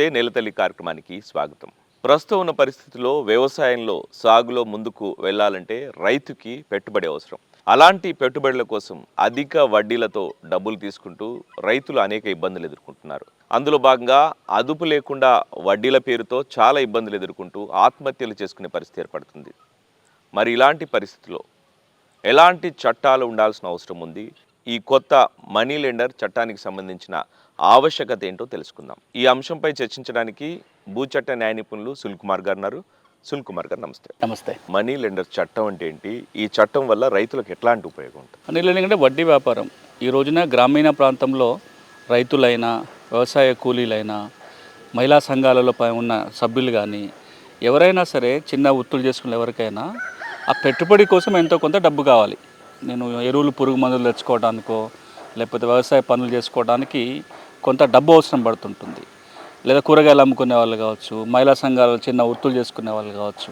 నమస్తే నేలతల్లి కార్యక్రమానికి స్వాగతం. ప్రస్తుతం ఉన్న పరిస్థితిలో వ్యవసాయంలో సాగులో ముందుకు వెళ్ళాలంటే రైతుకి పెట్టుబడి అవసరం. అలాంటి పెట్టుబడుల కోసం అధిక వడ్డీలతో డబ్బులు తీసుకుంటూ రైతులు అనేక ఇబ్బందులు ఎదుర్కొంటున్నారు. అందులో భాగంగా అదుపు లేకుండా వడ్డీల పేరుతో చాలా ఇబ్బందులు ఎదుర్కొంటూ ఆత్మహత్యలు చేసుకునే పరిస్థితి ఏర్పడుతుంది. మరి ఇలాంటి పరిస్థితిలో ఎలాంటి చట్టాలు ఉండాల్సిన అవసరం ఉంది? ఈ కొత్త మనీ లెండర్ చట్టానికి సంబంధించిన ఆవశ్యకత ఏంటో తెలుసుకుందాం. ఈ అంశంపై చర్చించడానికి భూచట్ట న్యాయ నిపుణులు సుల్ కుమార్ గారు ఉన్నారు. సుల్ కుమార్ గారు నమస్తే. నమస్తే. మనీ లెండర్ చట్టం అంటే ఏంటి? ఈ చట్టం వల్ల రైతులకు ఎట్లాంటి ఉపయోగం ఉంటుంది? అనిల్ ఎందుకంటే వడ్డీ వ్యాపారం. ఈ రోజున గ్రామీణ ప్రాంతంలో రైతులైనా వ్యవసాయ కూలీలైనా మహిళా సంఘాలలో పై ఉన్న సభ్యులు కానీ ఎవరైనా సరే చిన్న వృత్తులు చేసుకునే ఎవరికైనా ఆ పెట్టుబడి కోసం ఎంతో కొంత డబ్బు కావాలి. నేను ఎరువులు పురుగు మందులు తెచ్చుకోవడానికో లేకపోతే వ్యవసాయ పనులు చేసుకోవడానికి కొంత డబ్బు అవసరం పడుతుంటుంది. లేదా కూరగాయలు అమ్ముకునే వాళ్ళు కావచ్చు మహిళా సంఘాలు చిన్న వృత్తులు చేసుకునే వాళ్ళు కావచ్చు.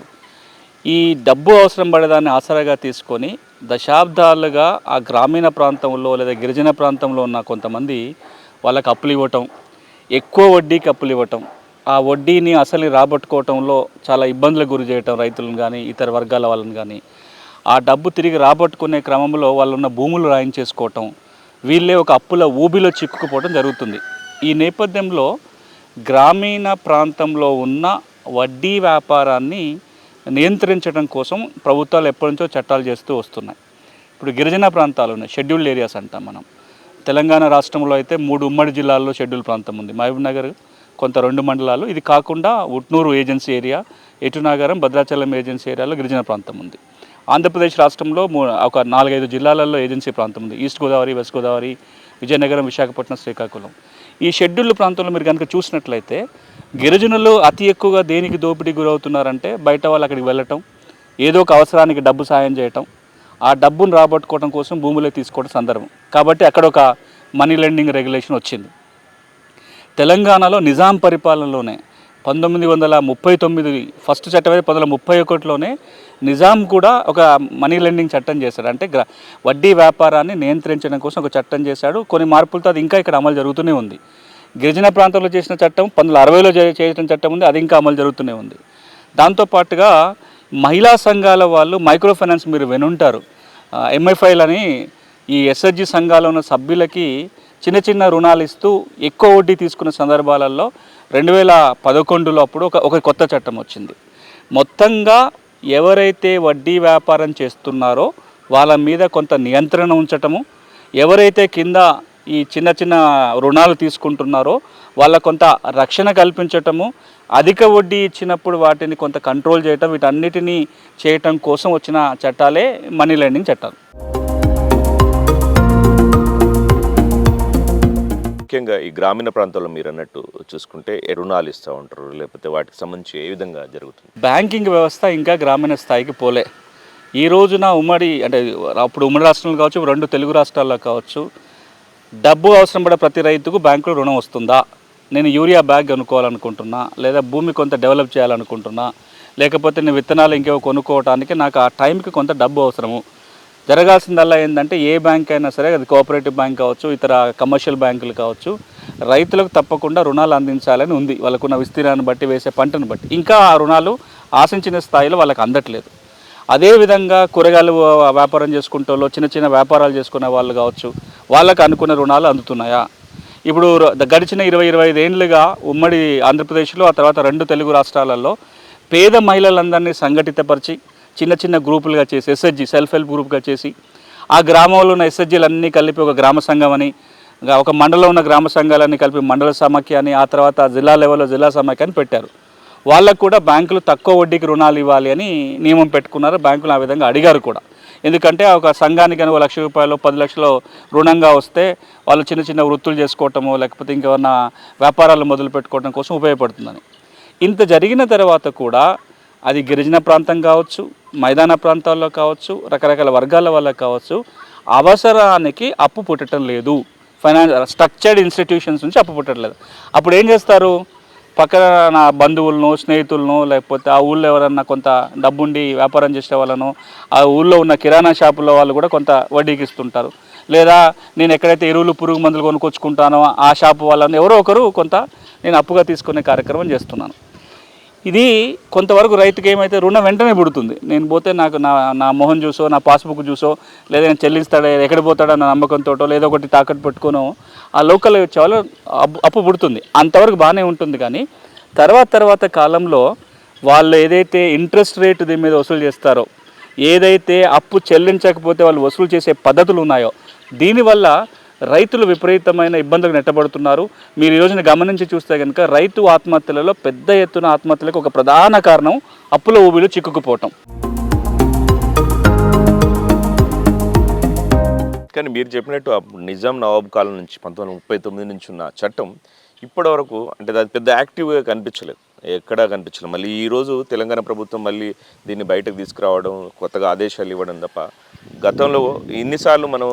ఈ డబ్బు అవసరం పడేదాన్ని ఆసరాగా తీసుకొని దశాబ్దాలుగా ఆ గ్రామీణ ప్రాంతంలో లేదా గిరిజన ప్రాంతంలో ఉన్న కొంతమంది వాళ్ళకి అప్పులు ఇవ్వటం ఎక్కువ వడ్డీకి అప్పులు ఇవ్వటం ఆ వడ్డీని అసలు రాబట్టుకోవటంలో చాలా ఇబ్బందులకు గురి చేయటం రైతులను కానీ ఇతర వర్గాల వాళ్ళని కానీ ఆ డబ్బు తిరిగి రాబట్టుకునే క్రమంలో వాళ్ళు ఉన్న భూములు రాయించేసుకోవటం వీళ్ళే ఒక అప్పుల ఊబిలో చిక్కుకుపోవడం జరుగుతుంది. ఈ నేపథ్యంలో గ్రామీణ ప్రాంతంలో ఉన్న వడ్డీ వ్యాపారాన్ని నియంత్రించడం కోసం ప్రభుత్వాలు ఎప్పటి నుంచో చట్టాలు చేస్తూ వస్తున్నాయి. ఇప్పుడు గిరిజన ప్రాంతాలు ఉన్నాయి షెడ్యూల్డ్ ఏరియాస్ అంటాం మనం. తెలంగాణ రాష్ట్రంలో అయితే మూడు ఉమ్మడి జిల్లాల్లో షెడ్యూల్ ప్రాంతం ఉంది. మహబూబ్ నగర్ కొంత రెండు మండలాలు. ఇది కాకుండా Utnoor agency area Eturnagaram Bhadrachalam agency ఏరియాలో గిరిజన ప్రాంతం ఉంది. ఆంధ్రప్రదేశ్ రాష్ట్రంలో మూ ఒక నాలుగైదు జిల్లాలలో ఏజెన్సీ ప్రాంతం ఉంది. East Godavari West Godavari Vizianagaram Visakhapatnam Srikakulam. ఈ షెడ్యూల్ ప్రాంతంలో మీరు కనుక చూసినట్లయితే గిరిజనులు అతి ఎక్కువగా దేనికి దోపిడీ గురవుతున్నారంటే బయట వాళ్ళు అక్కడికి వెళ్ళటం ఏదో ఒక అవసరానికి డబ్బు సాయం చేయటం ఆ డబ్బును రాబట్టుకోవడం కోసం భూములే తీసుకోవడం సందర్భం. కాబట్టి అక్కడ ఒక మనీ లెండింగ్ రెగ్యులేషన్ వచ్చింది. తెలంగాణలో నిజాం పరిపాలనలోనే పంతొమ్మిది వందల ముప్పై తొమ్మిది ఫస్ట్ చట్టం అయితే పంతొమ్మిది వందల ముప్పై ఒకటిలోనే నిజాం కూడా ఒక మనీ లెండింగ్ చట్టం చేశాడు. అంటే గ్ర వడ్డీ వ్యాపారాన్ని నియంత్రించడం కోసం ఒక చట్టం చేశాడు. కొన్ని మార్పులతో అది ఇంకా ఇక్కడ అమలు జరుగుతూనే ఉంది. గిరిజన ప్రాంతంలో చేసిన చట్టం పంతొమ్మిది వందల అరవైలో చేసిన చట్టం ఉంది అది ఇంకా అమలు జరుగుతూనే ఉంది. దాంతోపాటుగా మహిళా సంఘాల వాళ్ళు మైక్రో ఫైనాన్స్ మీరు వినుంటారు. ఎంఎఫ్ఐలని ఈ ఎస్ఎస్జి సంఘాలు ఉన్న సభ్యులకి చిన్న చిన్న రుణాలు ఇస్తూ ఎక్కువ వడ్డీ తీసుకున్న సందర్భాలలో రెండు వేల పదకొండులో అప్పుడు ఒక ఒక కొత్త చట్టం వచ్చింది. మొత్తంగా ఎవరైతే వడ్డీ వ్యాపారం చేస్తున్నారో వాళ్ళ మీద కొంత నియంత్రణ ఉంచటము ఎవరైతే కింద ఈ చిన్న చిన్న రుణాలు తీసుకుంటున్నారో వాళ్ళ కొంత రక్షణ కల్పించటము అధిక వడ్డీ ఇచ్చినప్పుడు వాటిని కొంత కంట్రోల్ చేయటం వీటన్నిటినీ చేయటం కోసం వచ్చిన చట్టాలే మనీ లెండింగ్ చట్టాలు ముఖ్యంగా ఈ గ్రామీణ ప్రాంతాల్లో మీరు అన్నట్టు చూసుకుంటే ఏ రుణాలు ఇస్తూ ఉంటారు? లేకపోతే వాటికి సంబంధించి ఏ విధంగా జరుగుతుంది? బ్యాంకింగ్ వ్యవస్థ ఇంకా గ్రామీణ స్థాయికి పోలే. ఈ రోజున ఉమ్మడి అంటే అప్పుడు ఉమ్మడి రాష్ట్రంలో కావచ్చు రెండు తెలుగు రాష్ట్రాల్లో కావచ్చు డబ్బు అవసరం పడే ప్రతి రైతుకు బ్యాంకులో రుణం వస్తుందా? నేను యూరియా బ్యాగ్ కొనుక్కోవాలనుకుంటున్నా లేదా భూమి కొంత డెవలప్ చేయాలనుకుంటున్నా లేకపోతే నేను విత్తనాలు ఇంకేవో కొనుక్కోవడానికి నాకు ఆ టైంకి కొంత డబ్బు అవసరము. జరగాల్సిందల్లా ఏంటంటే ఏ బ్యాంక్ అయినా సరే అది కోఆపరేటివ్ బ్యాంక్ కావచ్చు ఇతర కమర్షియల్ బ్యాంకులు కావచ్చు రైతులకు తప్పకుండా రుణాలు అందించాలని ఉంది. వాళ్ళకున్న విస్తీర్ణాన్ని బట్టి వేసే పంటను బట్టి. ఇంకా ఆ రుణాలు ఆశించిన స్థాయిలో వాళ్ళకి అందట్లేదు. అదేవిధంగా కూరగాయలు వ్యాపారం చేసుకుంటే వాళ్ళు చిన్న చిన్న వ్యాపారాలు చేసుకునే వాళ్ళు కావచ్చు వాళ్ళకు అనుకున్న రుణాలు అందుతున్నాయా? ఇప్పుడు గడిచిన ఇరవై ఇరవై ఐదు ఉమ్మడి ఆంధ్రప్రదేశ్లో ఆ తర్వాత రెండు తెలుగు రాష్ట్రాలలో పేద మహిళలందరినీ సంఘటితపరిచి చిన్న చిన్న గ్రూపులుగా చేసి ఎస్హెచ్జి సెల్ఫ్ హెల్ప్ గ్రూప్గా చేసి ఆ గ్రామంలో ఉన్న ఎస్హెచ్జీలన్నీ కలిపి ఒక గ్రామ సంఘం అని ఒక మండలం ఉన్న గ్రామ సంఘాలన్నీ కలిపి మండల సమాఖ్య అని ఆ తర్వాత జిల్లా లెవెల్లో జిల్లా సమాఖ్య అని పెట్టారు. వాళ్ళకు కూడా బ్యాంకులు తక్కువ వడ్డీకి రుణాలు ఇవ్వాలి అని నియమం పెట్టుకున్నారు. బ్యాంకులు ఆ విధంగా అడిగారు కూడా. ఎందుకంటే ఒక సంఘానికి అని ఒక లక్ష రూపాయలు పది లక్షలు రుణంగా వస్తే వాళ్ళు చిన్న చిన్న వృత్తులు చేసుకోవటము లేకపోతే ఇంకేమన్నా వ్యాపారాలు మొదలు పెట్టుకోవడం కోసం ఉపయోగపడుతుందని. ఇంత జరిగిన తర్వాత కూడా అది గిరిజన ప్రాంతం కావచ్చు మైదాన ప్రాంతాల్లో కావచ్చు రకరకాల వర్గాల వల్ల కావచ్చు అవసరానికి అప్పు పుట్టడం లేదు. ఫైనాన్స్ స్ట్రక్చర్డ్ ఇన్స్టిట్యూషన్స్ నుంచి అప్పు పుట్టట్లేదు అప్పుడు ఏం చేస్తారు? పక్కన నా బంధువులను స్నేహితులను లేకపోతే ఆ ఊళ్ళో ఎవరన్నా కొంత డబ్బుండి వ్యాపారం చేసే వాళ్ళను ఆ ఊళ్ళో ఉన్న కిరాణా షాపుల్లో వాళ్ళు కూడా కొంత వడ్డీకి ఇస్తుంటారు. లేదా నేను ఎక్కడైతే ఎరువులు పురుగు మందులు కొనుక్కొచ్చుకుంటానో ఆ షాపు వాళ్ళని ఎవరో ఒకరు కొంత నేను అప్పుగా తీసుకునే కార్యక్రమం చేస్తున్నాను. ఇది కొంతవరకు రైతుకి ఏమైతే రుణం వెంటనే పుడుతుంది. నేను పోతే నాకు నా నా మొహం చూసో నా పాస్బుక్ చూసో లేదా నేను చెల్లిస్తాడా ఎక్కడ పోతాడో నా నమ్మకంతో లేదో ఒకటి తాకట్టు పెట్టుకోనో ఆ లోకల్ వచ్చేవాళ్ళు అప్పు అప్పు పుడుతుంది. అంతవరకు బాగానే ఉంటుంది కానీ తర్వాత తర్వాత కాలంలో వాళ్ళు ఏదైతే ఇంట్రెస్ట్ రేట్ దీని మీద వసూలు చేస్తారో ఏదైతే అప్పు చెల్లించకపోతే వాళ్ళు వసూలు చేసే పద్ధతులు ఉన్నాయో దీనివల్ల రైతులు విపరీతమైన ఇబ్బందులకు నెట్టబడుతున్నారు. మీరు ఈ రోజున గమనించి చూస్తే కనుక రైతు ఆత్మహత్యలలో పెద్ద ఎత్తున ఆత్మహత్యలకు ఒక ప్రధాన కారణం అప్పుల ఊబిలో చిక్కుకుపోవటం. కానీ మీరు చెప్పినట్టు నిజాం నవాబ్ కాలం నుంచి పంతొమ్మిది వందల ముప్పై తొమ్మిది నుంచి ఉన్న చట్టం ఇప్పటి వరకు అంటే అది పెద్ద యాక్టివ్గా కనిపించలేదు. ఎక్కడా కనిపించలేదు. మళ్ళీ ఈరోజు తెలంగాణ ప్రభుత్వం మళ్ళీ దీన్ని బయటకు తీసుకురావడం కొత్తగా ఆదేశాలు ఇవ్వడం తప్ప గతంలో ఇన్నిసార్లు మనం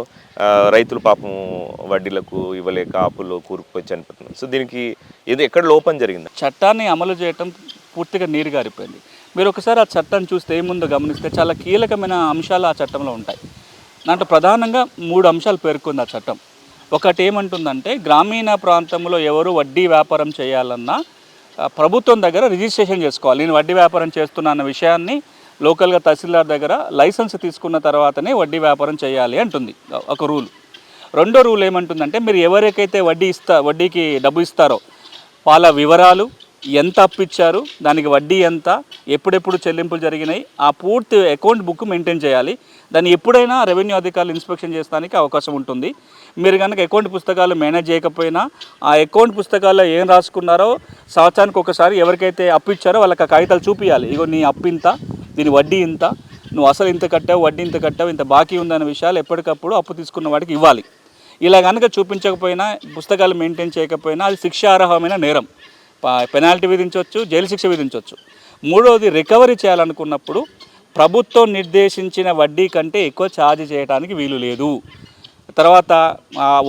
రైతులు పాపం వడ్డీలకు ఇవ్వలేక అప్పుల్లో కూరుకుపోయి చనిపోతున్నాం సో దీనికి ఏదో ఎక్కడ లోపం జరిగింది? చట్టాన్ని అమలు చేయటం పూర్తిగా నీరు గారిపోయింది. మీరు ఒకసారి ఆ చట్టాన్ని చూస్తే ఏముందో గమనిస్తే చాలా కీలకమైన అంశాలు ఆ చట్టంలో ఉంటాయి. దాంట్లో ప్రధానంగా మూడు అంశాలు పేర్కొంది ఆ చట్టం. ఒకటి ఏమంటుందంటే గ్రామీణ ప్రాంతంలో ఎవరు వడ్డీ వ్యాపారం చేయాలన్నా ప్రభుత్వం దగ్గర రిజిస్ట్రేషన్ చేసుకోవాలి. నేను వడ్డీ వ్యాపారం చేస్తున్నా అన్న విషయాన్ని లోకల్గా తహసీల్దార్ దగ్గర లైసెన్స్ తీసుకున్న తర్వాతనే వడ్డీ వ్యాపారం చేయాలి అంటుంది. ఒక రూల్. రెండో రూల్ ఏమంటుందంటే మీరు ఎవరికైతే వడ్డీ ఇస్తా వడ్డీకి డబ్బు ఇస్తారో వాళ్ళ వివరాలు ఎంత అప్పు ఇచ్చారు దానికి వడ్డీ ఎంత ఎప్పుడెప్పుడు చెల్లింపులు జరిగినాయి ఆ పూర్తి అకౌంట్ బుక్ మెయింటైన్ చేయాలి. దాన్ని ఎప్పుడైనా రెవెన్యూ అధికారులు ఇన్స్పెక్షన్ చేయడానికి అవకాశం ఉంటుంది. మీరు కనుక అకౌంట్ పుస్తకాలు మేనేజ్ చేయకపోయినా ఆ అకౌంట్ పుస్తకాల్లో ఏం రాసుకున్నారో సంవత్సరానికి ఒకసారి ఎవరికైతే అప్పు ఇచ్చారో వాళ్ళకి ఆ కాగితాలు చూపించాలి ఇగో నీ అప్పు ఇంత దీని వడ్డీ ఇంత నువ్వు అసలు ఇంత కట్టావు వడ్డీ ఇంత కట్టావు ఇంత బాకీ ఉందన్న విషయాలు ఎప్పటికప్పుడు అప్పు తీసుకున్న వాడికి ఇవ్వాలి. ఇలా కనుక చూపించకపోయినా పుస్తకాలు మెయింటైన్ చేయకపోయినా అది శిక్షార్హమైన నేరం. పెనాల్టీ విధించవచ్చు జైలు శిక్ష విధించవచ్చు మూడవది రికవరీ చేయాలనుకున్నప్పుడు ప్రభుత్వం నిర్దేశించిన వడ్డీ కంటే ఎక్కువ ఛార్జ్ చేయడానికి వీలు లేదు. తర్వాత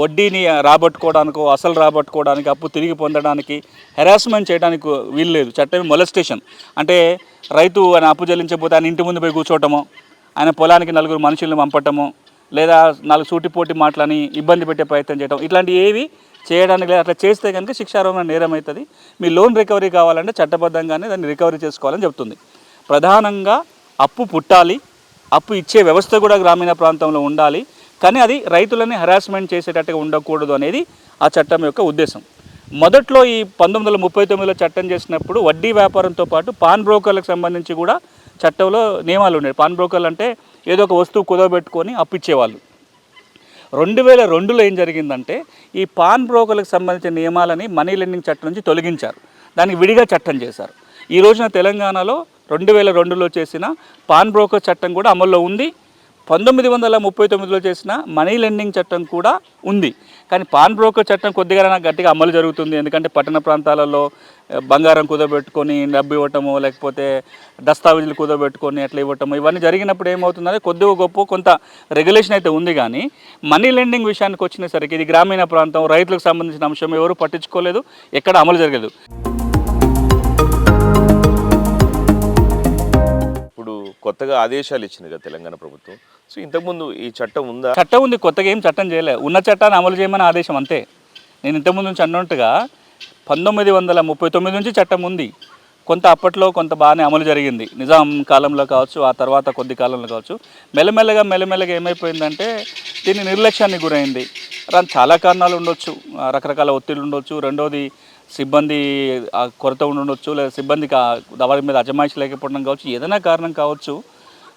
వడ్డీని రాబట్టుకోవడానికో అసలు రాబట్టుకోవడానికి అప్పు తిరిగి పొందడానికి హెరాస్మెంట్ చేయడానికి వీలు లేదు. చట్టం మొలస్టేషన్ అంటే రైతు ఆయన అప్పు చెల్లించకపోతే ఆయన ఇంటి ముందు పోయి కూర్చోవటము ఆయన పొలానికి నలుగురు మనుషుల్ని పంపటము లేదా నాలుగు సూటిపోటి మాటలని ఇబ్బంది పెట్టే ప్రయత్నం చేయడం ఇట్లాంటి ఏవి చేయడానికి లేదు. అట్లా చేస్తే కనుక శిక్షారోహణ నేరం అవుతుంది మీ లోన్ రికవరీ కావాలంటే చట్టబద్ధంగానే దాన్ని రికవరీ చేసుకోవాలని చెప్తుంది. ప్రధానంగా అప్పు పుట్టాలి. అప్పు ఇచ్చే వ్యవస్థ కూడా గ్రామీణ ప్రాంతంలో ఉండాలి. కానీ అది రైతులని హరాస్మెంట్ చేసేటట్టుగా ఉండకూడదు అనేది ఆ చట్టం యొక్క ఉద్దేశం. మొదట్లో ఈ పంతొమ్మిది వందల ముప్పై తొమ్మిదిలో చట్టం చేసినప్పుడు వడ్డీ వ్యాపారంతో పాటు పాన్ బ్రోకర్లకు సంబంధించి కూడా చట్టంలో నియమాలు ఉన్నాయి. పాన్ బ్రోకర్లు అంటే ఏదో ఒక వస్తువు కుదవబెట్టుకొని అప్పిచ్చేవాళ్ళు. రెండు వేల రెండులో ఏం జరిగిందంటే ఈ పాన్ బ్రోకర్లకు సంబంధించిన నియమాలని మనీ లెండింగ్ చట్టం నుంచి తొలగించారు. దానికి విడిగా చట్టం చేశారు. ఈ రోజున తెలంగాణలో రెండు వేల రెండులో చేసిన పాన్ బ్రోకర్ చట్టం కూడా అమల్లో ఉంది. పంతొమ్మిది వందల ముప్పై తొమ్మిదిలో చేసిన మనీ లెండింగ్ చట్టం కూడా ఉంది. కానీ పాన్ బ్రోకర్ చట్టం కొద్దిగా నాకు గట్టిగా అమలు జరుగుతుంది. ఎందుకంటే పట్టణ ప్రాంతాలలో బంగారం కుదబెట్టుకొని డబ్బు ఇవ్వటము లేకపోతే దస్తావేజులు కుదబెట్టుకొని అట్లా ఇవ్వటము ఇవన్నీ జరిగినప్పుడు ఏమవుతుందంటే కొద్దిగా గొప్ప కొంత రెగ్యులేషన్ అయితే ఉంది కానీ మనీ లెండింగ్ విషయానికి వచ్చినసరికి ఇది గ్రామీణ ప్రాంతం రైతులకు సంబంధించిన అంశం ఎవరు పట్టించుకోలేదు ఎక్కడ అమలు జరగలేదు. ఇప్పుడు కొత్తగా ఆదేశాలు ఇచ్చింది కదా తెలంగాణ ప్రభుత్వం. సో ఇంతకుముందు ఈ చట్టం ఉందా? చట్టం ఉంది కొత్తగా ఏం చట్టం చేయలే. ఉన్న చట్టాన్ని అమలు చేయమని ఆదేశం అంతే. నేను ఇంతకుముందు నుంచి అన్నట్టుగా పంతొమ్మిది వందల ముప్పై తొమ్మిది నుంచి చట్టం ఉంది. కొంత అప్పట్లో కొంత బాగానే అమలు జరిగింది. నిజాం కాలంలో కావచ్చు ఆ తర్వాత కొద్ది కాలంలో కావచ్చు. మెల్లమెల్లగా మెల్లమెల్లగా ఏమైపోయిందంటే దీన్ని నిర్లక్ష్యానికి గురైంది. దానికి చాలా కారణాలు ఉండొచ్చు. రకరకాల ఒత్తిళ్ళు ఉండొచ్చు. రెండోది సిబ్బంది ఆ, కొరత ఉండొచ్చు లేదా సిబ్బందికి ఆ వారి మీద అజమాయిషి లేకపోవడం కావచ్చు. ఏదైనా కారణం కావచ్చు.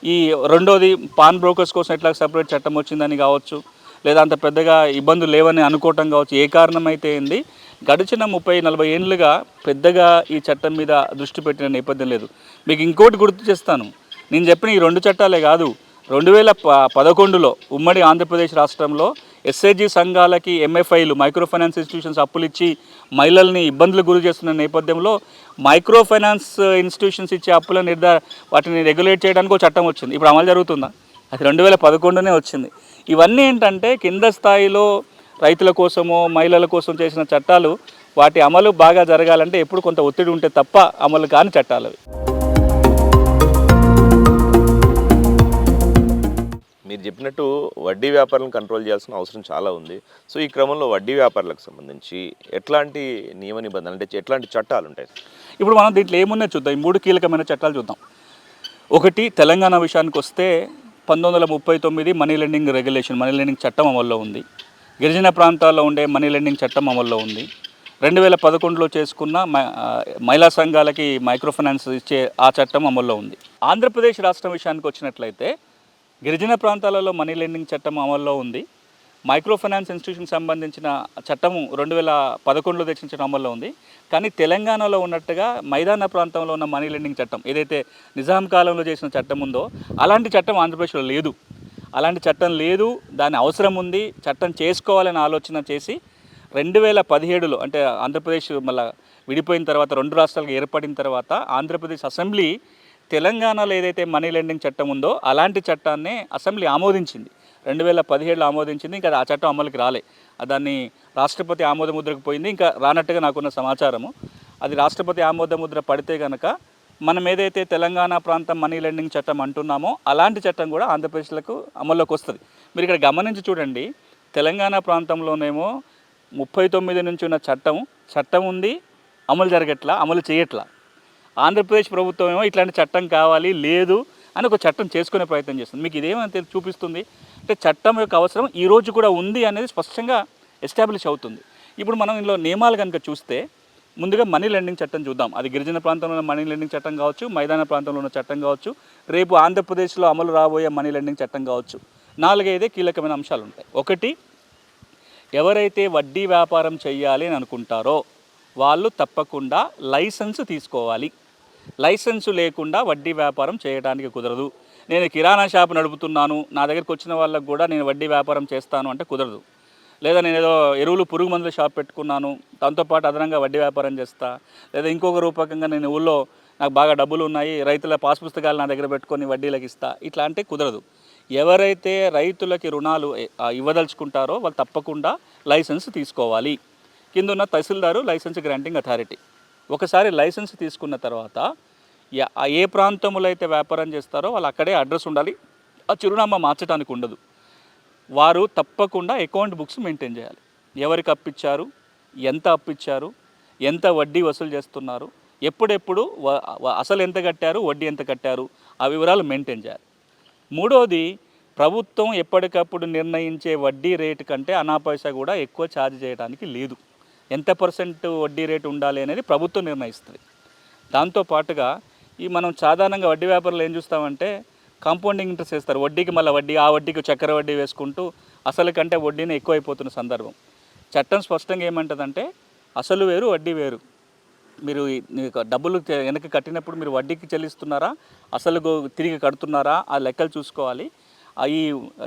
ఈ రెండోది పాన్ బ్రోకర్స్ కోసం ఎట్లా సపరేట్ చట్టం వచ్చిందని కావచ్చు లేదా అంత పెద్దగా ఇబ్బందులు లేవని అనుకోవటం కావచ్చు ఏ కారణమైతే ఏంది గడిచిన ముప్పై నలభై ఏళ్ళుగా పెద్దగా ఈ చట్టం మీద దృష్టి పెట్టిన నేపథ్యం లేదు. మీకు ఇంకోటి గుర్తు చేస్తాను. నేను చెప్పిన ఈ రెండు చట్టాలే కాదు రెండు వేల ప పదకొండులో ఉమ్మడి ఆంధ్రప్రదేశ్ రాష్ట్రంలో ఎస్ఐజి సంఘాలకి ఎంఎఫ్ఐలు మైక్రో ఫైనాన్స్ ఇన్స్టిట్యూషన్స్ అప్పులు ఇచ్చి మహిళల్ని ఇబ్బందులు గురి చేస్తున్న నేపథ్యంలో మైక్రో ఫైనాన్స్ ఇన్స్టిట్యూషన్స్ ఇచ్చే అప్పులను నిర్ధార వాటిని రెగ్యులేట్ చేయడానికి ఒక చట్టం వచ్చింది. ఇప్పుడు అమలు జరుగుతుందా? అది రెండు వేల పదకొండునే వచ్చింది. ఇవన్నీ ఏంటంటే కింద స్థాయిలో రైతుల కోసమో మహిళల కోసం చేసిన చట్టాలు వాటి అమలు బాగా జరగాలంటే ఎప్పుడు కొంత ఒత్తిడి ఉంటే తప్ప అమలు కాని చట్టాలు మీరు చెప్పినట్టు వడ్డీ వ్యాపారాలను కంట్రోల్ చేయాల్సిన అవసరం చాలా ఉంది. సో ఈ క్రమంలో వడ్డీ వ్యాపారాలకు సంబంధించి ఎట్లాంటి నియమ నిబంధనలు అంటే ఎట్లాంటి చట్టాలు ఉంటాయి? ఇప్పుడు మనం దీంట్లో ఏమున్నాయి చూద్దాం. ఈ మూడు కీలకమైన చట్టాలు చూద్దాం. ఒకటి తెలంగాణ విషయానికి వస్తే పంతొమ్మిది వందల ముప్పై తొమ్మిది money lending regulation money lending చట్టం అమల్లో ఉంది. గిరిజన ప్రాంతాల్లో ఉండే మనీ లెండింగ్ చట్టం అమల్లో ఉంది. రెండు వేల పదకొండులో చేసుకున్న మ- మహిళా సంఘాలకి మైక్రో ఫైనాన్స్ ఇచ్చే ఆ చట్టం అమల్లో ఉంది. ఆంధ్రప్రదేశ్ రాష్ట్రం విషయానికి వచ్చినట్లయితే గిరిజన ప్రాంతాలలో మనీ లెండింగ్ చట్టం అమల్లో ఉంది. మైక్రో ఫైనాన్స్ ఇన్స్టిట్యూషన్ సంబంధించిన చట్టము రెండు వేల పదకొండులో తెచ్చిన అమల్లో ఉంది. కానీ తెలంగాణలో ఉన్నట్టుగా మైదాన ప్రాంతంలో ఉన్న మనీ లెండింగ్ చట్టం ఏదైతే నిజాం కాలంలో చేసిన చట్టం ఉందో అలాంటి చట్టం ఆంధ్రప్రదేశ్లో లేదు. అలాంటి చట్టం లేదు దాని అవసరం ఉంది చట్టం చేసుకోవాలని ఆలోచన చేసి రెండు వేల పదిహేడులో అంటే ఆంధ్రప్రదేశ్ మళ్ళీ విడిపోయిన తర్వాత రెండు రాష్ట్రాలకు ఏర్పడిన తర్వాత ఆంధ్రప్రదేశ్ అసెంబ్లీ తెలంగాణలో ఏదైతే మనీ లెండింగ్ చట్టం ఉందో అలాంటి చట్టాన్ని అసెంబ్లీ ఆమోదించింది. రెండు వేల పదిహేడులో ఆమోదించింది ఇంకా ఆ చట్టం అమలుకి రాలే. దాన్ని రాష్ట్రపతి ఆమోద ముద్రకు పోయింది ఇంకా రానట్టుగా నాకున్న సమాచారము. అది రాష్ట్రపతి ఆమోద ముద్ర పడితే కనుక మనం ఏదైతే తెలంగాణ ప్రాంతం మనీ లెండింగ్ చట్టం అంటున్నామో అలాంటి చట్టం కూడా ఆంధ్రప్రదేశ్లకు అమల్లోకి వస్తుంది. మీరు ఇక్కడ గమనించి చూడండి తెలంగాణ ప్రాంతంలోనేమో ముప్పై తొమ్మిది నుంచి ఉన్న చట్టం చట్టం ఉంది అమలు జరగట్లా అమలు చేయట్లా? ఆంధ్రప్రదేశ్ ప్రభుత్వం ఏమో ఇట్లాంటి చట్టం కావాలి లేదు అని ఒక చట్టం చేసుకునే ప్రయత్నం చేస్తుంది. మీకు ఇదేమంటే చూపిస్తుంది. అంటే చట్టం యొక్క అవసరం ఈ రోజు కూడా ఉంది అనేది స్పష్టంగా ఎస్టాబ్లిష్ అవుతుంది. ఇప్పుడు మనం ఇందులో నియమాలు కనుక చూస్తే ముందుగా మనీ లెండింగ్ చట్టం చూద్దాం. అది గిరిజన ప్రాంతంలో ఉన్న మనీ లెండింగ్ చట్టం కావచ్చు మైదాన ప్రాంతంలో ఉన్న చట్టం కావచ్చు రేపు ఆంధ్రప్రదేశ్లో అమలు రాబోయే మనీ లెండింగ్ చట్టం కావచ్చు. నాలుగైదే కీలకమైన అంశాలు ఉంటాయి. ఒకటి ఎవరైతే వడ్డీ వ్యాపారం చేయాలి అని అనుకుంటారో వాళ్ళు తప్పకుండా లైసెన్స్ తీసుకోవాలి. లైసెన్సు లేకుండా వడ్డీ వ్యాపారం చేయడానికి కుదరదు. నేను కిరాణా షాప్ నడుపుతున్నాను. నా దగ్గరికి వచ్చిన వాళ్ళకు కూడా నేను వడ్డీ వ్యాపారం చేస్తాను అంటే కుదరదు. లేదా నేను ఏదో ఎరువులు పురుగు మందుల షాప్ పెట్టుకున్నాను. దాంతోపాటు అదనంగా వడ్డీ వ్యాపారం చేస్తా. లేదా ఇంకొక రూపకంగా నేను ఊళ్ళో నాకు బాగా డబ్బులు ఉన్నాయి రైతుల పాస్ పుస్తకాలు నా దగ్గర పెట్టుకొని వడ్డీలకు ఇస్తా. ఇట్లా అంటే కుదరదు. ఎవరైతే రైతులకి రుణాలు ఇవ్వదలుచుకుంటారో వాళ్ళు తప్పకుండా లైసెన్స్ తీసుకోవాలి. కింద ఉన్న తహసీల్దారు లైసెన్స్ గ్రాంటింగ్ అథారిటీ. ఒకసారి లైసెన్స్ తీసుకున్న తర్వాత ఏ ప్రాంతంలో అయితే వ్యాపారం చేస్తారో వాళ్ళు అక్కడే అడ్రస్ ఉండాలి. ఆ చిరునామా మార్చడానికి ఉండదు. వారు తప్పకుండా అకౌంట్ బుక్స్ మెయింటైన్ చేయాలి. ఎవరికి అప్పిచ్చారు? ఎంత అప్పిచ్చారు? ఎంత వడ్డీ వసూలు చేస్తున్నారు? ఎప్పుడెప్పుడు అసలు ఎంత కట్టారు? వడ్డీ ఎంత కట్టారు? ఆ వివరాలు మెయింటైన్ చేయాలి. మూడోది ప్రభుత్వం ఎప్పటికప్పుడు నిర్ణయించే వడ్డీ రేటు కంటే అనాపైస కూడా ఎక్కువ ఛార్జ్ చేయడానికి లేదు. ఎంత పర్సెంట్ వడ్డీ రేటు ఉండాలి అనేది ప్రభుత్వం నిర్ణయిస్తుంది. దాంతో పాటుగా ఈ మనం సాధారణంగా వడ్డీ వ్యాపారులు ఏం చూస్తామంటే కాంపౌండింగ్ ఇంట్రెస్ట్ వేస్తారు. వడ్డీకి మళ్ళీ వడ్డీ ఆ వడ్డీకి చక్కెర వడ్డీ వేసుకుంటూ అసలు కంటే వడ్డీనే ఎక్కువైపోతున్న సందర్భం. చట్టం స్పష్టంగా ఏమంటుందంటే అసలు వేరు వడ్డీ వేరు. మీరు మీకు డబ్బులు వెనక్కి కట్టినప్పుడు మీరు వడ్డీకి చెల్లిస్తున్నారా? అసలు తిరిగి కడుతున్నారా? ఆ లెక్కలు చూసుకోవాలి. ఆ ఈ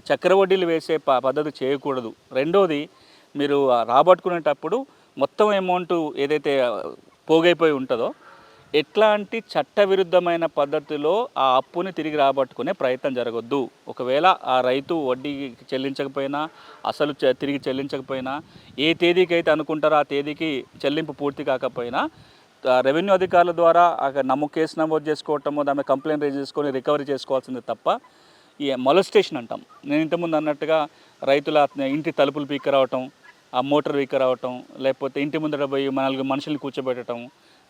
చక్ర వడ్డీలు వేసే ప పద్ధతి చేయకూడదు. రెండోది మీరు రాబట్టుకునేటప్పుడు మొత్తం అమౌంట్ ఏదైతే పోగైపోయి ఉంటుందో ఎట్లాంటి చట్టవిరుద్ధమైన పద్ధతిలో ఆ అప్పుని తిరిగి రాబట్టుకునే ప్రయత్నం జరగొద్దు. ఒకవేళ ఆ రైతు వడ్డీ చెల్లించకపోయినా అసలు తిరిగి చెల్లించకపోయినా ఏ తేదీకి అయితే అనుకుంటారో ఆ తేదీకి చెల్లింపు పూర్తి కాకపోయినా రెవెన్యూ అధికారుల ద్వారా అక్కడ నమోదు కేసు నమోదు చేసుకోవటము దాని కంప్లైంట్ రేజ్ చేసుకొని రికవరీ చేసుకోవాల్సింది తప్ప ఈ మొలస్టేషన్ అంటాం. నేను ఇంతకుముందు అన్నట్టుగా రైతుల ఇంటి తలుపులు పీక్ రావటం ఆ మోటార్ వీక్ రావటం లేకపోతే ఇంటి ముందర పోయి నలుగురు మనుషుల్ని కూర్చోబెట్టడం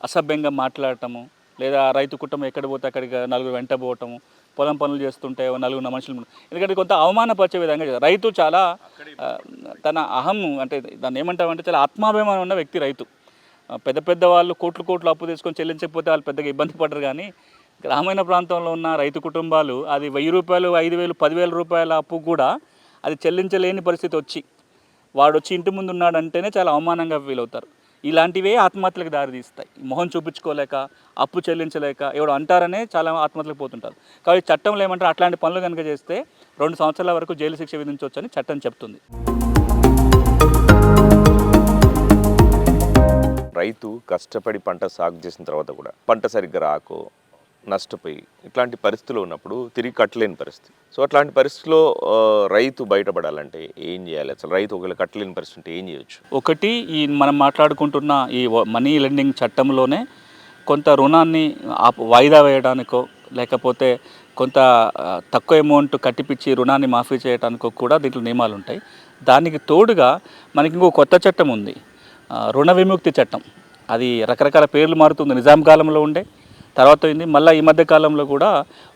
అసభ్యంగా మాట్లాడటము లేదా రైతు కుటుంబం ఎక్కడ పోతే అక్కడికి నలుగురు వెంట పోవటము పొలం పనులు చేస్తుంటే నలుగురు మనుషులు ఎందుకంటే కొంత అవమానపరిచే విధంగా రైతు చాలా తన అహం అంటే దాన్ని ఏమంటామంటే చాలా ఆత్మాభిమానం ఉన్న వ్యక్తి రైతు. పెద్ద పెద్ద వాళ్ళు కోట్లు కోట్లు అప్పు తీసుకొని చెల్లించకపోతే వాళ్ళు పెద్దగా ఇబ్బంది పడరు కానీ గ్రామీణ ప్రాంతంలో ఉన్న రైతు కుటుంబాలు అది వెయ్యి రూపాయలు ఐదు వేలు పదివేల రూపాయల అప్పు కూడా అది చెల్లించలేని పరిస్థితి వచ్చి వాడు వచ్చి ఇంటి ముందు ఉన్నాడంటేనే చాలా అవమానంగా ఫీల్ అవుతారు. ఇలాంటివే ఆత్మహత్యలకు దారితీస్తాయి. మొహం చూపించుకోలేక అప్పు చెల్లించలేక ఎవడు అంటారనే చాలా ఆత్మహత్యలకు పోతుంటారు. కాబట్టి చట్టంలో ఏమంటారు? అట్లాంటి పనులు కనుక చేస్తే రెండు సంవత్సరాల వరకు జైలు శిక్ష విధించవచ్చని చట్టం చెప్తుంది. రైతు కష్టపడి పంట సాగు చేసిన తర్వాత కూడా పంట సరిగ్గా రాకో నష్టపోయి ఇట్లాంటి పరిస్థితులు ఉన్నప్పుడు తిరిగి కట్టలేని పరిస్థితి. సో అట్లాంటి పరిస్థితిలో రైతు బయటపడాలంటే ఏం చేయాలి? అసలు రైతు ఒకవేళ కట్టలేని పరిస్థితి ఉంటే ఏం చేయొచ్చు? ఒకటి ఈ మనం మాట్లాడుకుంటున్న ఈ మనీ లెండింగ్ చట్టంలోనే కొంత రుణాన్ని వాయిదా వేయడానికో లేకపోతే కొంత తక్కువ అమౌంట్ కట్టిపిచ్చి రుణాన్ని మాఫీ చేయడానికో కూడా దీంట్లో నియమాలు ఉంటాయి. దానికి తోడుగా మనకి ఇంకో కొత్త చట్టం ఉంది. రుణ విముక్తి చట్టం. అది రకరకాల పేర్లు మారుతుంది. నిజాం కాలంలో ఉండే తర్వాత అయింది మళ్ళీ ఈ మధ్య కాలంలో కూడా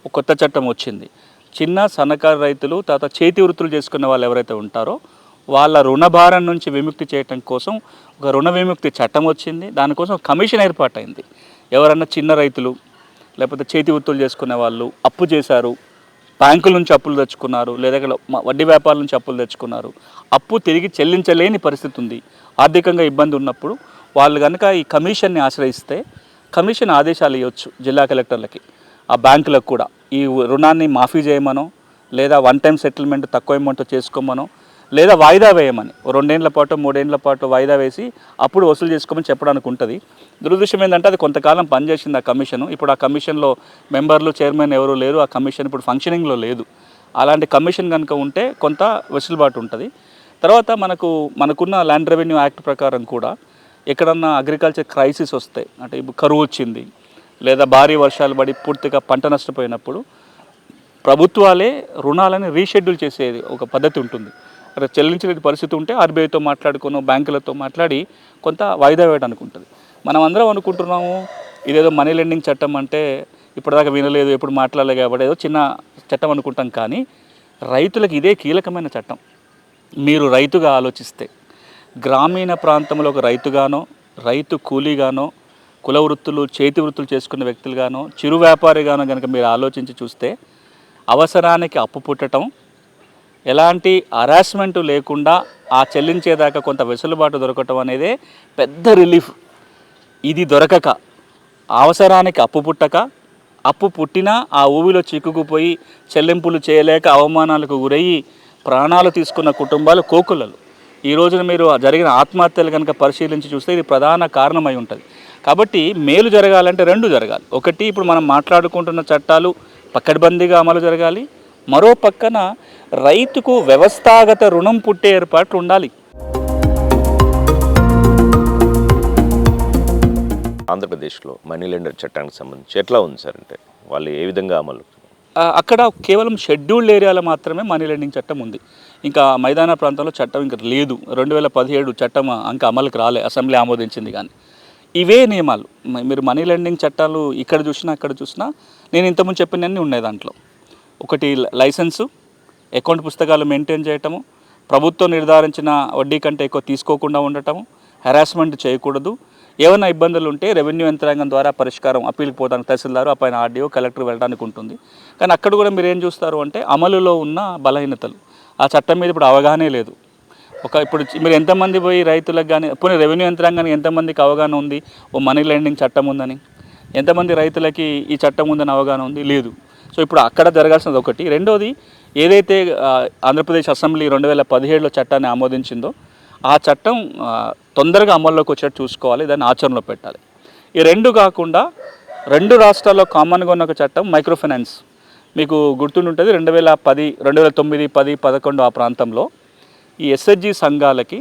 ఒక కొత్త చట్టం వచ్చింది. చిన్న సన్నకారు రైతులు తర్వాత చేతి వృత్తులు చేసుకున్న వాళ్ళు ఎవరైతే ఉంటారో వాళ్ళ రుణభారం నుంచి విముక్తి చేయటం కోసం ఒక రుణ విముక్తి చట్టం వచ్చింది. దానికోసం కమిషన్ ఏర్పాటైంది. ఎవరన్నా చిన్న రైతులు లేకపోతే చేతి వృత్తులు చేసుకునే వాళ్ళు అప్పు చేశారు బ్యాంకుల నుంచి అప్పులు తెచ్చుకున్నారు లేదా వడ్డీ వ్యాపారాల నుంచి అప్పులు తెచ్చుకున్నారు అప్పు తిరిగి చెల్లించలేని పరిస్థితి ఉంది. ఆర్థికంగా ఇబ్బంది ఉన్నప్పుడు వాళ్ళు కనుక ఈ కమిషన్ని ఆశ్రయిస్తే కమిషన్ ఆదేశాలు ఇవ్వచ్చు జిల్లా కలెక్టర్లకి ఆ బ్యాంకులకు కూడా. ఈ రుణాన్ని మాఫీ చేయమనో లేదా వన్ టైం సెటిల్మెంట్ తక్కువ అమౌంట్ చేసుకోమనో లేదా వాయిదా వేయమని. రెండేళ్ళ పాటు మూడేళ్ళ పాటు వాయిదా వేసి అప్పుడు వసూలు చేసుకోమని చెప్పడానికి ఉంటుంది. దురదృష్టం ఏంటంటే అది కొంతకాలం పనిచేసింది ఆ కమిషన్. ఇప్పుడు ఆ కమిషన్లో మెంబర్లు చైర్మన్ ఎవరు లేరు. ఆ కమిషన్ ఇప్పుడు ఫంక్షనింగ్లో లేదు. అలాంటి కమిషన్ కనుక ఉంటే కొంత వెసులుబాటు ఉంటుంది. తర్వాత మనకు మనకున్న ల్యాండ్ రెవెన్యూ యాక్ట్ ప్రకారం కూడా ఎక్కడన్నా అగ్రికల్చర్ క్రైసిస్ వస్తాయి అంటే ఇప్పుడు కరువు వచ్చింది లేదా భారీ వర్షాలు పడి పూర్తిగా పంట నష్టపోయినప్పుడు ప్రభుత్వాలే రుణాలని రీషెడ్యూల్ చేసేది ఒక పద్ధతి ఉంటుంది. అక్కడ చెల్లించలేని పరిస్థితి ఉంటే ఆర్బీఐతో మాట్లాడుకుని బ్యాంకులతో మాట్లాడి కొంత వాయిదా వేయడానికి ఉంటుంది మనం అందరం అనుకుంటున్నాము ఇదేదో మనీ లెండింగ్ చట్టం అంటే ఇప్పటిదాకా వినలేదు ఎప్పుడు మాట్లాడలేదు కాబట్టి ఏదో చిన్న చట్టం అనుకుంటాం కానీ రైతులకు ఇదే కీలకమైన చట్టం. మీరు రైతుగా ఆలోచిస్తే గ్రామీణ ప్రాంతంలో ఒక రైతుగానో రైతు కూలీగానో కుల వృత్తులు చేతి వృత్తులు చేసుకున్న వ్యక్తులుగానో చిరు వ్యాపారిగానో కనుక మీరు ఆలోచించి చూస్తే అవసరానికి అప్పు పుట్టడం ఎలాంటి హరాస్మెంటు లేకుండా ఆ చెల్లించేదాకా కొంత వెసులుబాటు దొరకటం అనేదే పెద్ద రిలీఫ్. ఇది దొరకక అవసరానికి అప్పు పుట్టక అప్పు పుట్టినా ఆ ఊబిలో చిక్కుకుపోయి చెల్లింపులు చేయలేక అవమానాలకు గురయ్యి ప్రాణాలు తీసుకున్న కుటుంబాలు కోకులలు. ఈ రోజున మీరు జరిగిన ఆత్మహత్యలు కనుక పరిశీలించి చూస్తే ఇది ప్రధాన కారణమై ఉంటుంది. కాబట్టి మేలు జరగాలంటే రెండు జరగాలి. ఒకటి ఇప్పుడు మనం మాట్లాడుకుంటున్న చట్టాలు పక్కడ్బందీగా అమలు జరగాలి. మరో పక్కన రైతుకు వ్యవస్థాగత రుణం పుట్టే ఏర్పాట్లు ఉండాలి. ఆంధ్రప్రదేశ్లో మనీ లెండర్ చట్టానికి సంబంధించి ఎట్లా ఉంది సార్ అంటే వాళ్ళు ఏ విధంగా అమలు? అక్కడ కేవలం షెడ్యూల్డ్ ఏరియాలో మాత్రమే మనీ లెండింగ్ చట్టం ఉంది. ఇంకా మైదాన ప్రాంతంలో చట్టం ఇంకా లేదు. రెండు వేల పదిహేడు చట్టం ఇంకా అమలుకి రాలే అసెంబ్లీ ఆమోదించింది కానీ. ఇవే నియమాలు. మీరు మనీ లెండింగ్ చట్టాలు ఇక్కడ చూసినా అక్కడ చూసినా నేను ఇంతకుముందు చెప్పినన్నీ ఉన్నాయి దాంట్లో. ఒకటి లైసెన్సు అకౌంట్ పుస్తకాలు మెయింటైన్ చేయటము ప్రభుత్వం నిర్ధారించిన వడ్డీ కంటే ఎక్కువ తీసుకోకుండా ఉండటము హెరాస్మెంట్ చేయకూడదు ఏమైనా ఇబ్బందులు ఉంటే రెవెన్యూ యంత్రాంగం ద్వారా పరిష్కారం అప్పీల్కి పోవడానికి తహసీల్దారు ఆ పైన ఆర్డీఓ కలెక్టర్ వెళ్ళడానికి ఉంటుంది. కానీ అక్కడ కూడా మీరు ఏం చూస్తారు అంటే అమలులో ఉన్న బలహీనతలు. ఆ చట్టం మీద ఇప్పుడు అవగాహనే లేదు. ఒక ఇప్పుడు మీరు ఎంతమంది పోయి రైతులకు కానీ పోనీ రెవెన్యూ యంత్రాంగానికి ఎంతమందికి అవగాహన ఉంది? ఓ మనీ లెండింగ్ చట్టం ఉందని. ఎంతమంది రైతులకి ఈ చట్టం ఉందని అవగాహన ఉంది? లేదు. సో ఇప్పుడు అక్కడ జరగాల్సినది ఒకటి. రెండోది ఏదైతే ఆంధ్రప్రదేశ్ అసెంబ్లీ రెండు వేల పదిహేడులో చట్టాన్ని ఆమోదించిందో ఆ చట్టం తొందరగా అమల్లోకి వచ్చేట్టు చూసుకోవాలి దాన్ని ఆచరణలో పెట్టాలి. ఈ రెండు కాకుండా రెండు రాష్ట్రాల్లో కామన్గా ఉన్న ఒక చట్టం మైక్రో ఫైనాన్స్ మీకు గుర్తుంటుంది రెండు వేల పది రెండు వేల తొమ్మిది పది పదకొండు ఆ ప్రాంతంలో ఈ ఎస్హెచ్జి సంఘాలకి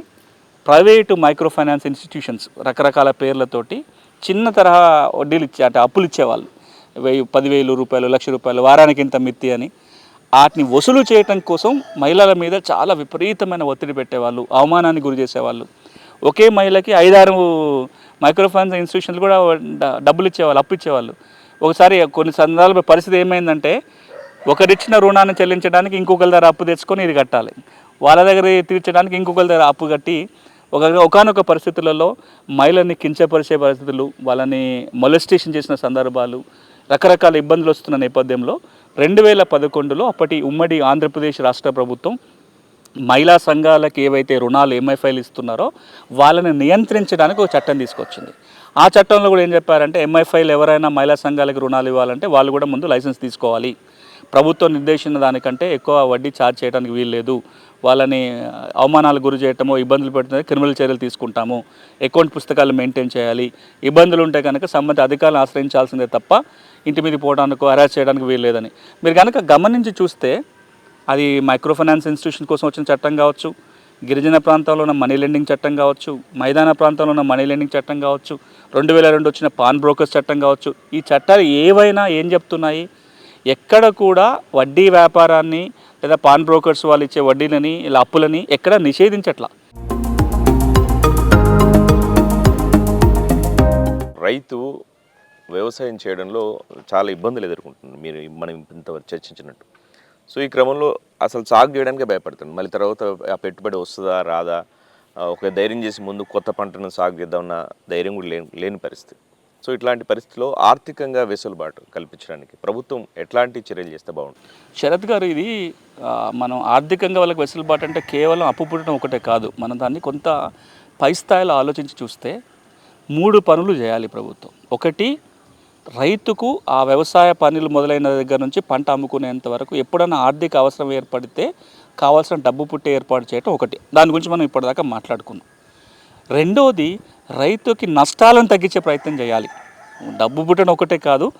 ప్రైవేటు మైక్రో ఫైనాన్స్ ఇన్స్టిట్యూషన్స్ రకరకాల పేర్లతోటి చిన్న తరహా వడ్డీలు ఇచ్చే అంటే అప్పులు ఇచ్చేవాళ్ళు. వెయ్యి పదివేలు రూపాయలు లక్ష రూపాయలు వారానికి ఇంత మిత్తి అని. వాటిని వసూలు చేయటం కోసం మహిళల మీద చాలా విపరీతమైన ఒత్తిడి పెట్టేవాళ్ళు అవమానాన్ని గురి చేసేవాళ్ళు. ఒకే మహిళకి ఐదారు మైక్రోఫైనాన్స్ ఇన్స్టిట్యూషన్లు కూడా డబ్బులు ఇచ్చేవాళ్ళు అప్పు ఇచ్చేవాళ్ళు. ఒకసారి కొన్ని సందర్భ పరిస్థితి ఏమైందంటే ఒకరిచ్చిన రుణాన్ని చెల్లించడానికి ఇంకొకరి దగ్గర అప్పు తెచ్చుకొని ఇది కట్టాలి. వాళ్ళ దగ్గర తీర్చడానికి ఇంకొకరి దగ్గర అప్పు కట్టి ఒక ఒకనొక పరిస్థితులలో మహిళల్ని కించపరిచే పరిస్థితులు వాళ్ళని మొలెస్టేషన్ చేసిన సందర్భాలు రకరకాల ఇబ్బందులు వస్తున్న నేపథ్యంలో రెండు వేల పదకొండులో అప్పటి ఉమ్మడి ఆంధ్రప్రదేశ్ రాష్ట్ర ప్రభుత్వం మహిళా సంఘాలకు ఏవైతే రుణాలు ఎంఐఫైలు ఇస్తున్నారో వాళ్ళని నియంత్రించడానికి ఒక చట్టం తీసుకొచ్చింది. ఆ చట్టంలో కూడా ఏం చెప్పారంటే ఎంఐఫైలు ఎవరైనా మహిళా సంఘాలకు రుణాలు ఇవ్వాలంటే వాళ్ళు కూడా ముందు లైసెన్స్ తీసుకోవాలి. ప్రభుత్వం నిర్దేశించిన దానికంటే ఎక్కువ వడ్డీ ఛార్జ్ చేయడానికి వీల్లేదు వాళ్ళని అవమానాలు గురి చేయటమో ఇబ్బందులు పెడుతుంది క్రిమినల్ చర్యలు తీసుకుంటాము. అకౌంట్ పుస్తకాలు మెయింటైన్ చేయాలి. ఇబ్బందులు ఉంటే కనుక సంబంధిత అధికారులను ఆశ్రయించాల్సిందే తప్ప ఇంటి మీద పోవడానికి అరెస్ట్ చేయడానికి వీల్లేదని మీరు కనుక గమనించి చూస్తే అది మైక్రో ఫైనాన్స్ ఇన్స్టిట్యూషన్ కోసం వచ్చిన చట్టం కావచ్చు గిరిజన ప్రాంతంలో ఉన్న మనీ లెండింగ్ చట్టం కావచ్చు మైదాన ప్రాంతంలో ఉన్న మనీ లెండింగ్ చట్టం కావచ్చు రెండు వేల రెండు వచ్చిన పాన్ బ్రోకర్స్ చట్టం కావచ్చు ఈ చట్టాలు ఏవైనా ఏం చెప్తున్నాయి? ఎక్కడ కూడా వడ్డీ వ్యాపారాన్ని లేదా పాన్ బ్రోకర్స్ వాళ్ళు ఇచ్చే వడ్డీలని ఇలా అప్పులని ఎక్కడ నిషేధించట్లా. రైతు వ్యవసాయం చేయడంలో చాలా ఇబ్బందులు ఎదుర్కొంటుంది. మీరు మనం ఇంతవరకు చర్చించినట్టు. సో ఈ క్రమంలో అసలు సాగు చేయడానికి భయపడుతుంది. మళ్ళీ తర్వాత ఆ పెట్టుబడి వస్తుందా రాదా? ఒక ధైర్యం చేసి ముందు కొత్త పంటను సాగు చేద్దామన్న ధైర్యం కూడా లేని లేని పరిస్థితి. సో ఇట్లాంటి పరిస్థితిలో ఆర్థికంగా వెసులుబాటు కల్పించడానికి ప్రభుత్వం ఎట్లాంటి చర్యలు చేస్తే బాగుంటుంది? శరత్ గారు ఇది మనం ఆర్థికంగా వాళ్ళకి వెసులుబాటు అంటే కేవలం అప్పు పుట్టడం ఒకటే కాదు. మనం దాన్ని కొంత పై స్థాయిలో ఆలోచించి చూస్తే మూడు పనులు చేయాలి ప్రభుత్వం. ఒకటి రైతుకు ఆ వ్యవసాయ పనులు మొదలైన దగ్గర నుంచి పంట అమ్ముకునేంత వరకు ఎప్పుడైనా ఆర్థిక అవసరం ఏర్పడితే కావాల్సిన డబ్బు పుట్టే ఏర్పాటు చేయటం ఒకటి. దాని గురించి మనం ఇప్పటిదాకా మాట్లాడుకున్నాం. రెండోది రైతుకి నష్టాలను తగ్గించే ప్రయత్నం చేయాలి. డబ్బు పుట్టడం ఒకటే కాదు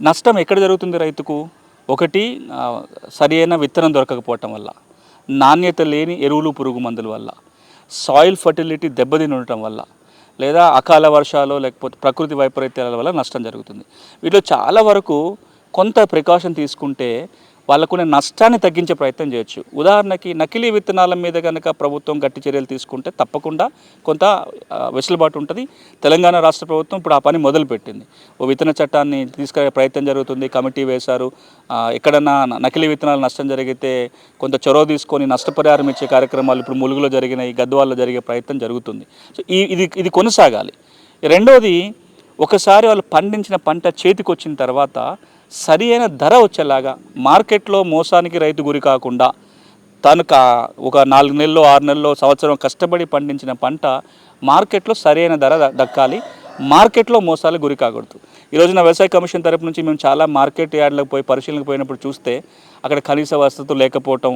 నష్టం ఎక్కడ జరుగుతుంది రైతుకు? ఒకటి సరి అయిన విత్తనం దొరకకపోవటం వల్ల నాణ్యత లేని ఎరువులు పురుగు మందుల వల్ల సాయిల్ ఫర్టిలిటీ దెబ్బతిని ఉండటం వల్ల లేదా అకాల వర్షాలు లేకపోతే ప్రకృతి వైపరీత్యాల వల్ల నష్టం జరుగుతుంది. వీటిలో చాలా వరకు కొంత ప్రికాషన్ తీసుకుంటే వాళ్ళకున్న నష్టాన్ని తగ్గించే ప్రయత్నం చేయొచ్చు. ఉదాహరణకి నకిలీ విత్తనాల మీద కనుక ప్రభుత్వం గట్టి చర్యలు తీసుకుంటే తప్పకుండా కొంత వెసులుబాటు ఉంటుంది. తెలంగాణ రాష్ట్ర ప్రభుత్వం ఇప్పుడు ఆ పని మొదలుపెట్టింది. ఓ విత్తన చట్టాన్ని తీసుకునే ప్రయత్నం జరుగుతుంది కమిటీ వేశారు. ఎక్కడన్నా నకిలీ విత్తనాలు నష్టం జరిగితే కొంత చొరవ తీసుకొని నష్టపరిహారం ఇచ్చే కార్యక్రమాలు ఇప్పుడు ములుగులో జరిగినాయి గద్వాల్లో జరిగే ప్రయత్నం జరుగుతుంది. సో ఈ ఇది ఇది కొనసాగాలి. రెండవది ఒకసారి వాళ్ళు పండించిన పంట చేతికొచ్చిన తర్వాత సరి అయిన ధర వచ్చేలాగా మార్కెట్లో మోసానికి రైతు గురి కాకుండా తను ఒక నాలుగు నెలలు ఆరు నెలలు సంవత్సరం కష్టపడి పండించిన పంట మార్కెట్లో సరైన ధర దక్కాలి. మార్కెట్లో మోసాలు గురి కాకూడదు. ఈరోజు నా వ్యవసాయ కమిషన్ తరపు నుంచి మేము చాలా మార్కెట్ యార్డ్లకు పోయి పరిశీలనకు పోయినప్పుడు చూస్తే అక్కడ కనీస వసతులు లేకపోవటం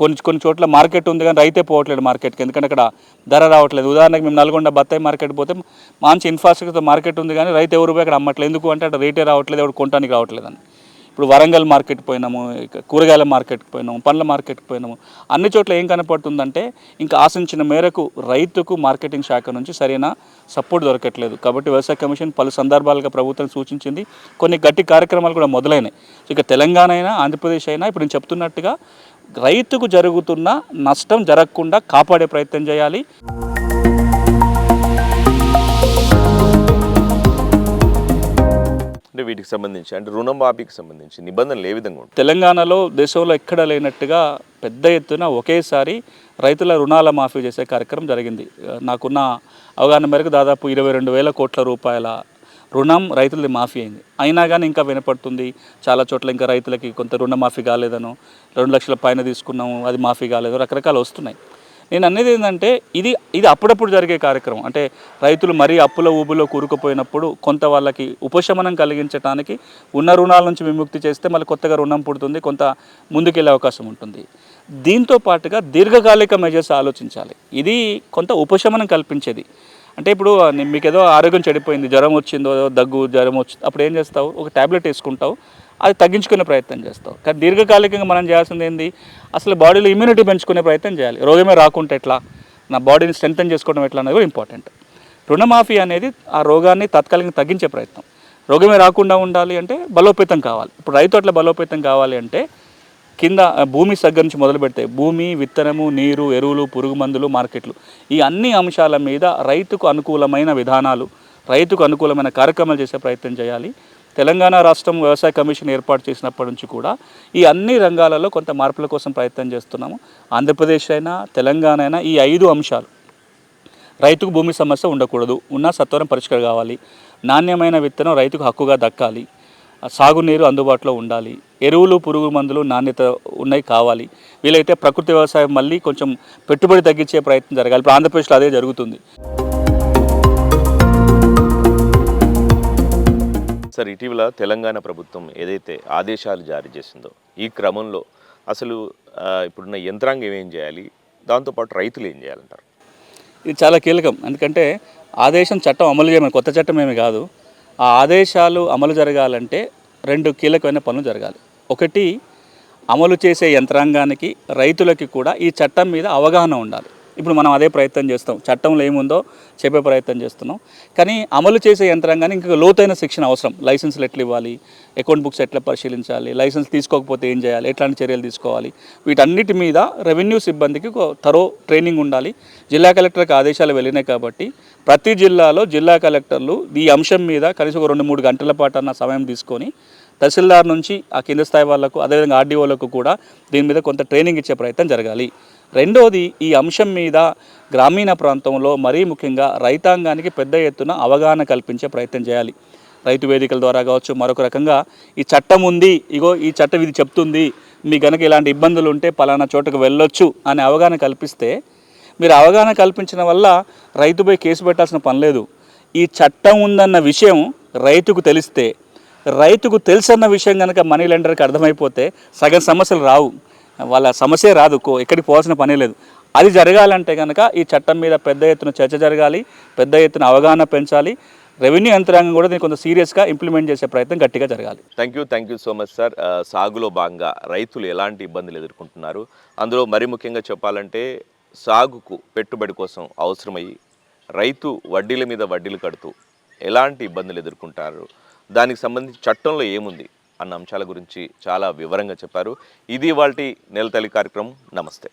కొన్ని కొన్ని చోట్ల మార్కెట్ ఉంది కానీ రైతే పోవట్లేదు మార్కెట్కి. ఎందుకంటే అక్కడ ధర రావట్లేదు. ఉదాహరణకి మేము నల్గొండ బత్తాయి మార్కెట్ పోతే మంచి ఇన్ఫ్రాస్ట్రక్చర్ మార్కెట్ ఉంది కానీ రైతు ఎవరు అక్కడ అమ్మట్లేదు. ఎందుకు అంటే అక్కడ రేటే రావట్లేదు ఎవరు కొనడానికి రావట్లేదు అని ఇప్పుడు వరంగల్ మార్కెట్ పోయినాము కూరగాయల మార్కెట్కి పోయినాము పండ్ల మార్కెట్కి పోయినాము. అన్ని చోట్ల ఏం కనపడుతుందంటే ఇంకా ఆశించిన మేరకు రైతుకు మార్కెటింగ్ శాఖ నుంచి సరైన సపోర్ట్ దొరకట్లేదు. కాబట్టి వ్యవసాయ కమిషన్ పలు సందర్భాలుగా ప్రభుత్వం సూచించింది. కొన్ని గట్టి కార్యక్రమాలు కూడా మొదలైనాయి. ఇక తెలంగాణ అయినా ఆంధ్రప్రదేశ్ అయినా ఇప్పుడు నేను చెప్తున్నట్టుగా రైతుకు జరుగుతున్న నష్టం జరగకుండా కాపాడే ప్రయత్నం చేయాలి. అంటే వీటికి సంబంధించి అంటే రుణం మాఫీకి సంబంధించి నిబంధనలు ఏ విధంగా ఉంటాయి? తెలంగాణలో దేశంలో ఎక్కడ లేనట్టుగా పెద్ద ఎత్తున ఒకేసారి రైతుల రుణాల మాఫీ చేసే కార్యక్రమం జరిగింది. నాకున్న అవగాహన మేరకు దాదాపు ఇరవై రెండు వేల కోట్ల రూపాయల రుణం రైతులది మాఫీ అయింది. అయినా కానీ ఇంకా వినపడుతుంది చాలా చోట్ల ఇంకా రైతులకి కొంత రుణమాఫీ కాలేదనో రెండు లక్షల పైన తీసుకున్నాము అది మాఫీ కాలేదు రకరకాలు వస్తున్నాయి. నేను అనేది ఏంటంటే ఇది ఇది అప్పుడప్పుడు జరిగే కార్యక్రమం. అంటే రైతులు మరీ అప్పుల ఊబులో కూరుకుపోయినప్పుడు కొంత వాళ్ళకి ఉపశమనం కలిగించడానికి ఉన్న రుణాల నుంచి విముక్తి చేస్తే మళ్ళీ కొత్తగా రుణం పుడుతుంది కొంత ముందుకెళ్ళే అవకాశం ఉంటుంది. దీంతో పాటుగా దీర్ఘకాలిక మెజర్స్ ఆలోచించాలి. ఇది కొంత ఉపశమనం కల్పించేది. అంటే ఇప్పుడు మీకు ఏదో ఆరోగ్యం చెడిపోయింది జ్వరం వచ్చిందో దగ్గు జ్వరం వచ్చి అప్పుడు ఏం చేస్తావు? ఒక ట్యాబ్లెట్ వేసుకుంటావు అది తగ్గించుకునే ప్రయత్నం చేస్తావు. కానీ దీర్ఘకాలికంగా మనం చేయాల్సింది ఏంది? అసలు బాడీలో ఇమ్యూనిటీ పెంచుకునే ప్రయత్నం చేయాలి. రోగమే రాకుంటే ఎట్లా? నా బాడీని స్ట్రెంగ్తన్ చేసుకోవడం ఎట్లా అనేది కూడా ఇంపార్టెంట్ రుణమాఫీ అనేది ఆ రోగాన్ని తాత్కాలికంగా తగ్గించే ప్రయత్నం. రోగమే రాకుండా ఉండాలి అంటే బలోపేతం కావాలి. ఇప్పుడు రైతు అట్లా బలోపేతం కావాలి అంటే కింద భూమి దగ్గర నుంచి మొదలు పెడితే భూమి విత్తనము నీరు ఎరువులు పురుగు మందులు మార్కెట్లు. ఈ అన్ని అంశాల మీద రైతుకు అనుకూలమైన విధానాలు రైతుకు అనుకూలమైన కార్యక్రమాలు చేసే ప్రయత్నం చేయాలి. తెలంగాణ రాష్ట్రం వ్యవసాయ కమిషన్ ఏర్పాటు చేసినప్పటి నుంచి కూడా ఈ అన్ని రంగాలలో కొంత మార్పుల కోసం ప్రయత్నం చేస్తున్నాము. ఆంధ్రప్రదేశ్ అయినా తెలంగాణ అయినా ఈ ఐదు అంశాలు. రైతుకు భూమి సమస్య ఉండకూడదు. ఉన్న సత్వరం పరిష్కారం కావాలి. నాణ్యమైన విత్తనం రైతుకు హక్కుగా దక్కాలి. సాగునీరు అందుబాటులో ఉండాలి. ఎరువులు పురుగు మందులు నాణ్యత ఉన్నాయి కావాలి. వీలైతే ప్రకృతి వ్యవసాయం మళ్ళీ కొంచెం పెట్టుబడి తగ్గించే ప్రయత్నం జరగాలి. ఇప్పుడు ఆంధ్రప్రదేశ్లో అదే జరుగుతుంది. సార్ ఇటీవల తెలంగాణ ప్రభుత్వం ఏదైతే ఆదేశాలు జారీ చేసిందో ఈ క్రమంలో అసలు ఇప్పుడున్న యంత్రాంగం ఏం చేయాలి? దాంతోపాటు రైతులు ఏం చేయాలంటారు? ఇది చాలా కీలకం. ఎందుకంటే ఆదేశం చట్టం అమలు చేయమని కొత్త చట్టం ఏమి కాదు. ఆ ఆదేశాలు అమలు జరగాలంటే రెండు కీలకమైన పనులు జరగాలి. ఒకటి అమలు చేసే యంత్రాంగానికి రైతులకి కూడా ఈ చట్టం మీద అవగాహన ఉండాలి. ఇప్పుడు మనం అదే ప్రయత్నం చేస్తాం. చట్టంలో ఏముందో చెప్పే ప్రయత్నం చేస్తున్నాం. కానీ అమలు చేసే యంత్రాంగాన్ని ఇంకా లోతైన శిక్షణ అవసరం. లైసెన్స్లు ఎట్లా ఇవ్వాలి? అకౌంట్ బుక్స్ ఎట్లా పరిశీలించాలి? లైసెన్స్ తీసుకోకపోతే ఏం చేయాలి? ఎట్లాంటి చర్యలు తీసుకోవాలి? వీటన్నిటి మీద రెవెన్యూ సిబ్బందికి ఒక తరో ట్రైనింగ్ ఉండాలి. జిల్లా కలెక్టర్కి ఆదేశాలు వెళ్ళినాయి కాబట్టి ప్రతి జిల్లాలో జిల్లా కలెక్టర్లు ఈ అంశం మీద కనీసం ఒక రెండు మూడు గంటల పాటు అన్న సమయం తీసుకొని తహసీల్దార్ నుంచి ఆ కింద స్థాయి వాళ్ళకు అదేవిధంగా ఆర్డీఓలకు కూడా దీని మీద కొంత ట్రైనింగ్ ఇచ్చే ప్రయత్నం జరగాలి. రెండోది ఈ అంశం మీద గ్రామీణ ప్రాంతంలో మరీ ముఖ్యంగా రైతాంగానికి పెద్ద ఎత్తున అవగాహన కల్పించే ప్రయత్నం చేయాలి. రైతు వేదికల ద్వారా కావచ్చు మరొక రకంగా ఈ చట్టం ఉంది ఇగో ఈ చట్టం ఇది చెప్తుంది మీ గనక ఇలాంటి ఇబ్బందులు ఉంటే పలానా చోటుకు వెళ్ళొచ్చు అనే అవగాహన కల్పిస్తే మీరు అవగాహన కల్పించడం వల్ల రైతుపై కేసు పెట్టాల్సిన పని లేదు. ఈ చట్టం ఉందన్న విషయం రైతుకు తెలిస్తే రైతుకు తెలుసన్న విషయం కనుక మనీ లెండర్కి అర్థమైపోతే సగం సమస్యలు రావు. వాళ్ళ సమస్య రాదు. కో- ఎక్కడికి పోవాల్సిన పని లేదు. అది జరగాలంటే కనుక ఈ చట్టం మీద పెద్ద ఎత్తున చర్చ జరగాలి పెద్ద ఎత్తున అవగాహన పెంచాలి రెవెన్యూ యంత్రాంగం కూడా దీన్ని కొంత సీరియస్గా ఇంప్లిమెంట్ చేసే ప్రయత్నం గట్టిగా జరగాలి. Thank you thank you so much sir సాగులో భాగంగా రైతులు ఎలాంటి ఇబ్బందులు ఎదుర్కొంటున్నారు? అందులో మరి ముఖ్యంగా చెప్పాలంటే సాగుకు పెట్టుబడి కోసం అవసరమయ్యి రైతు వడ్డీల మీద వడ్డీలు కడుతూ ఎలాంటి ఇబ్బందులు ఎదుర్కొంటారు? దానికి సంబంధించి చట్టంలో ఏముంది? అన్న అంశాల గురించి చాలా వివరంగా చెప్పారు. ఇది వాళ్ళ నెలతల్లి కార్యక్రమం. నమస్తే.